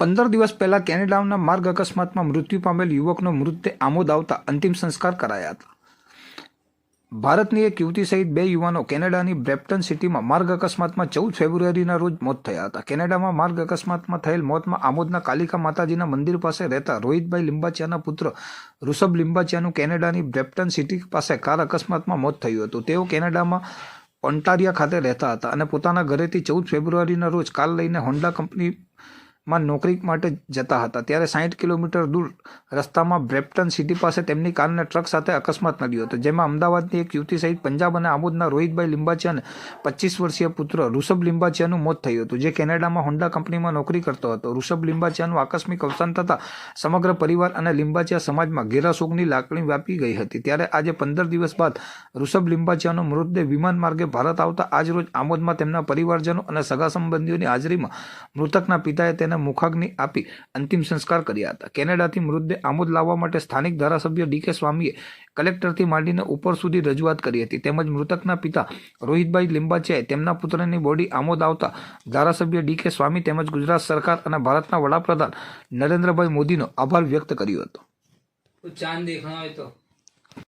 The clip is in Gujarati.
પંદર દિવસ પહેલા કેનેડાના માર્ગ અકસ્માતમાં મૃત્યુ પામેલ યુવકનો મૃતદેહ આમોદ આવતા અંતિમ સંસ્કાર કરાયા હતા. ભારતની એક યુવતી સહિત બે યુવાનો કેનેડાની બ્રેપ્ટન સિટીમાં માર્ગ અકસ્માતમાં ચૌદ ફેબ્રુઆરીના રોજ મોત થયા હતા. કેનેડામાં માર્ગ અકસ્માતમાં થયેલ મોતમાં આમોદના કાલિકા માતાજીના મંદિર પાસે રહેતા રોહિતભાઈ લિંબાચિયાના પુત્ર ઋષભ લિંબાચિયાનું કેનેડાની બ્રેપ્ટન સિટી પાસે કાર અકસ્માતમાં મોત થયું હતું. તેઓ કેનેડામાં ઓન્ટારિયા ખાતે રહેતા હતા અને પોતાના ઘરેથી ચૌદ ફેબ્રુઆરીના રોજ કાર લઈને હોન્ડા કંપનીમાં નોકરી માટે જતા હતા. ત્યારે સાઠ કિલોમીટર દૂર રસ્તામાં બ્રેપ્ટન સિટી પાસે તેમની કારને ટ્રક સાથે અકસ્માત નડ્યો હતો, જેમાં અમદાવાદની એક યુવતી સહિત પંજાબ અને આમોદના રોહિતભાઈ લિંબાચિયા પચીસ વર્ષીય પુત્ર ઋષભ લિંબાચિયાનું મોત થયું હતું, જે કેનેડામાં હોન્ડા કંપનીમાં નોકરી કરતો હતો. ઋષભ લિંબાચિયાનું આકસ્મિક અવસાન થતાં સમગ્ર પરિવાર અને લિંબાચિયા સમાજમાં ઘેરા શોકની લાગણી વ્યાપી ગઈ હતી. ત્યારે આજે પંદર દિવસ બાદ ઋષભ લિંબાચિયાનો મૃતદેહ વિમાન માર્ગે ભારત આવતા આજરોજ આમોદમાં તેમના પરિવારજનો અને સગા સંબંધીઓની હાજરીમાં મૃતકના પિતાએ તેને અને મુખાગ્નિ આપી અંતિમ સંસ્કાર કર્યા હતા. કેનેડાથી મૃતદેહ આમોદ લાવવા માટે સ્થાનિક ધારાસભ્ય ડીકે સ્વામીએ કલેક્ટરથી માંડીને ઉપર સુધી રજૂઆત કરી હતી. તેમજ મૃતકના પિતા રોહિતભાઈ લિંબાચિયાએ તેમના પુત્રની બોડી આમોદ આવતા ધારાસભ્ય ડીકે સ્વામી તેમજ ગુજરાત સરકાર અને ભારતના વડાપ્રધાન નરેન્દ્રભાઈ મોદીનો આભાર વ્યક્ત કર્યો હતો. ચાંદ દેખાણો તો.